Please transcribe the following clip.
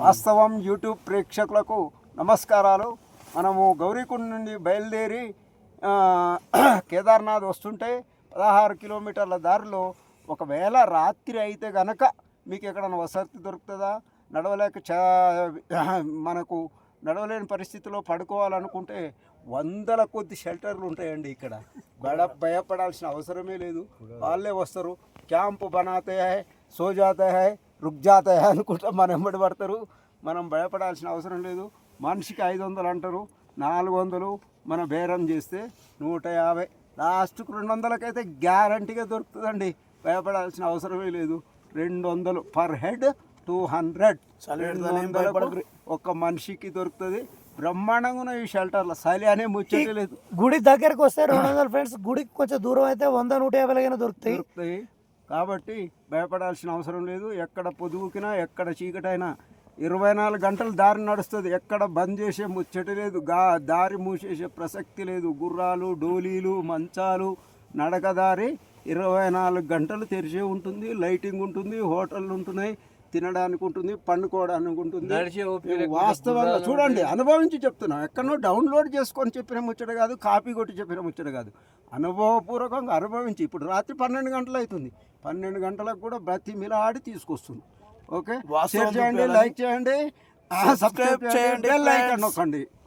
వాస్తవం యూట్యూబ్ ప్రేక్షకులకు నమస్కారాలు. మనము గౌరీకుండ నుండి బయలుదేరి కేదార్నాథ్ వస్తుంటే పదహారు కిలోమీటర్ల దారిలో ఒకవేళ రాత్రి అయితే గనక మీకు ఎక్కడైనా వసతి దొరుకుతుందా? నడవలేక మనకు నడవలేని పరిస్థితిలో పడుకోవాలనుకుంటే వందల కొద్ది షెల్టర్లు ఉంటాయండి ఇక్కడ. బడ భయపడాల్సిన అవసరమే లేదు. వాళ్ళే వస్తారు. క్యాంపు బనాతే హై సో జాతే హై రుక్ జాతే హై అనుకుంటా మనం ఎంబడి పడతారు. మనం భయపడాల్సిన అవసరం లేదు. మనిషికి ఐదు వందలు అంటారు. నాలుగు వందలు మన బేరం చేస్తే నూట యాభై. లాస్ట్కు రెండు వందలకైతే గ్యారంటీగా దొరుకుతుందండి. భయపడాల్సిన అవసరమే లేదు. రెండు వందలు పర్ హెడ్ టూ హండ్రెడ్. ఒక మనిషికి దొరుకుతుంది. బ్రహ్మాండంగా ఉన్నాయి ఈ షెల్టర్లో చలి అనే ముచ్చటే లేదు. గుడి దగ్గరకు వస్తే రెండు వందల ఫ్రెండ్స్ గుడికి కొంచెం దూరం అయితే వంద నూట దొరుకుతాయి. దొరుకుతాయి. కాబట్టి భయపడాల్సిన అవసరం లేదు. ఎక్కడ పొదుగుకినా ఎక్కడ చీకటైనా ఇరవై నాలుగు గంటలు దారి నడుస్తుంది. ఎక్కడ బంద్ చేసే ముచ్చట లేదు. గా దారి మూసేసే ప్రసక్తి లేదు. గుర్రాలు డోలీలు మంచాలు నడకదారి ఇరవై నాలుగు గంటలు తెరిచే ఉంటుంది. లైటింగ్ ఉంటుంది. హోటళ్ళు ఉంటున్నాయి. తినడానికి ఉంటుంది. పండుకోవడానికి ఉంటుంది. వాస్తవంగా చూడండి అనుభవించి చెప్తున్నా. ఎక్కడో డౌన్లోడ్ చేసుకొని చెప్పిన ముచ్చట కాదు కాపీ కొట్టి చెప్పిన ముచ్చట కాదు. అనుభవపూర్వకంగా అనుభవించి ఇప్పుడు రాత్రి పన్నెండు గంటలు అవుతుంది. పన్నెండు గంటలకు కూడా బ్రతి మిలాడి తీసుకొస్తుంది. ఓకే? షేర్ చేయండి. లైక్ చేయండి సబ్స్క్రైబ్ చేయండి బెల్ ఐకాన్ నొక్కండి.